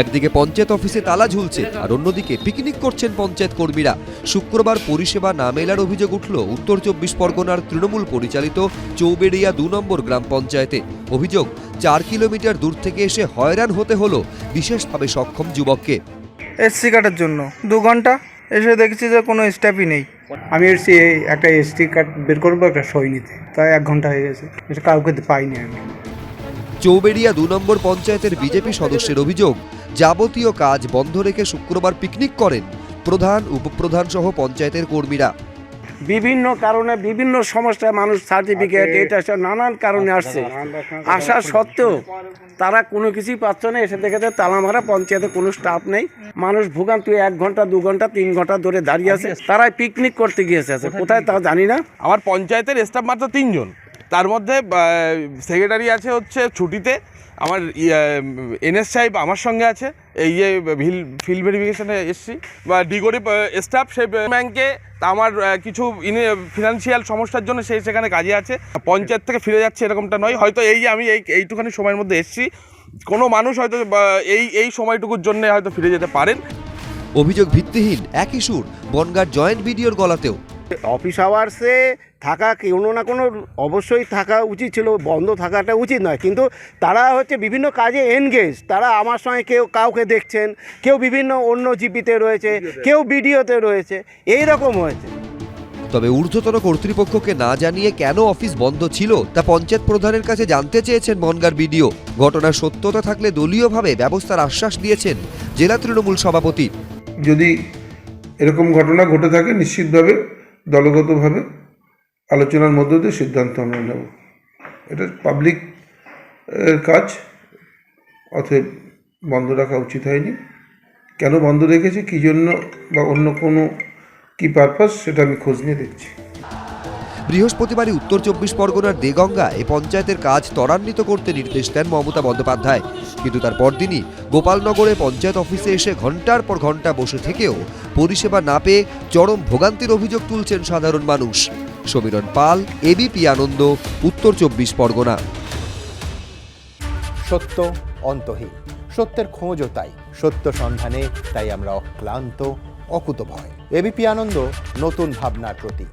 একদিকে পঞ্চায়েত অফিসে তালা ঝুলছে, আর অন্যদিকে পিকনিক করছেন পঞ্চায়েত কর্মীরা। শুক্রবার পরিষেবা না মেলার অভিযোগ উঠল উত্তর চব্বিশ পরগনার তৃণমূল পরিচালিত চৌবেড়িয়া দু নম্বর গ্রাম পঞ্চায়েতে। অভিযোগ, চার কিলোমিটার দূর থেকে এসে হয়রান হতে হলো বিশেষভাবে সক্ষম যুবককে। এসসি কাটার জন্য। দু ঘণ্টা এসে দেখছি যে কোনো স্টাফই নেই। আমি এসছি, একটা এসটি কার্ড বের করব, একটা সই নিতে। তাই এক ঘণ্টা হয়ে গেছে। এটা কাউকে পাইনি আমি। চৌবেড়িয়া দু নম্বর পঞ্চায়েতের বিজেপি সদস্যের অভিযোগ যাবতীয় কাজ বন্ধ রেখে শুক্রবার পিকনিক করেন প্রধান উপপ্রধান সহ পঞ্চায়েতের কর্মীরা। বিভিন্ন কারণে বিভিন্ন সমস্যায় মানুষ সার্টিফিকেট এটা সব নানান কারণে আসছে। আসা সত্ত্বেও তারা কোনো কিছুই পাচ্ছে না। এসে দেখেছে তালা মারা পঞ্চায়েতে কোনো স্টাফ নেই। মানুষ ভোগান্তি এক ঘণ্টা দু ঘণ্টা তিন ঘণ্টা ধরে দাঁড়িয়ে আছে। তারা পিকনিক করতে গিয়েছে। আছে কোথায় তা জানি না। আমার পঞ্চায়েতের স্টাফ মাত্র তিনজন। তার মধ্যে সেক্রেটারি আছে হচ্ছে ছুটিতে, আমার এনএস সাহেব আমার সঙ্গে আছে, এই যে ভিল ফিল্ড ভেরিফিকেশনে এসছি, বা ডিগরি স্টাফ সেই ব্যাংকে আমার কিছু কিছু ফিনান্সিয়াল সমস্যার জন্য সেই সেখানে কাজে আছে, পঞ্চায়েত থেকে ফিরে যাচ্ছে এরকমটা নয়, হয়তো এই যে আমি এই, এইটুখানি সময়ের মধ্যে এসছি, কোনো মানুষ হয়তো এই এই সময়টুকুর জন্য হয়তো ফিরে যেতে পারেন। অভিযোগ ভিত্তিহীন, একই সুর, বনগার জয়েন্ট ভিডিওর গলাতেও। অফিস আওয়ার্সে থাকা কোনো না কোনো অবশ্যই থাকা উচিত ছিল বন্ধ থাকাটা উচিত নয়। কিন্তু তারা হচ্ছে বিভিন্ন কাজে এনগেজ তারা আমার সঙ্গে কেউ কাউকে দেখছেন কেউ বিভিন্ন অন্য জিপিতে রয়েছে কেউ ভিডিওতে রয়েছে এই রকম হয়েছে। তবে ঊর্ধ্বতন কর্তৃপক্ষকে না জানিয়ে কেন অফিস বন্ধ ছিল তা পঞ্চায়েত প্রধানের কাছে জানতে চেয়েছেন বনগার বিডিও। ঘটনার সত্যতা থাকলে দলীয়ভাবে ব্যবস্থার আশ্বাস দিয়েছেন জেলা তৃণমূল সভাপতি। যদি এরকম ঘটনা ঘটে থাকে নিশ্চিতভাবে দলগতভাবে আলোচনার মধ্য দিয়ে সিদ্ধান্ত আমরা নেব। এটা পাবলিক কাজ, অতএব বন্ধ রাখা উচিত হয়নি। কেন বন্ধ রেখেছে, কী জন্য বা অন্য কোনো কী পারপাস সেটা আমি খোঁজ নিয়ে দেখছি। বৃহস্পতিবারই উত্তর চব্বিশ পরগনার দেগঙ্গা এ পঞ্চায়েতের কাজ ত্বরান্বিত করতে নির্দেশ দেন মমতা বন্দ্যোপাধ্যায়। কিন্তু তার পরদিনই গোপালনগরে পঞ্চায়েত অফিসে এসে ঘণ্টার পর ঘণ্টা বসে থেকেও পরিষেবা না পেয়ে চরম ভোগান্তির অভিযোগ তুলছেন সাধারণ মানুষ। সমীরণ পাল এবিপি আনন্দ, উত্তর চব্বিশ পরগনা। সত্য অন্তহীন, সত্যের খোঁজও তাই, সত্য সন্ধানে তাই আমরা অক্লান্ত, অকুতভয়। এবিপি আনন্দ, নতুন ভাবনার প্রতীক।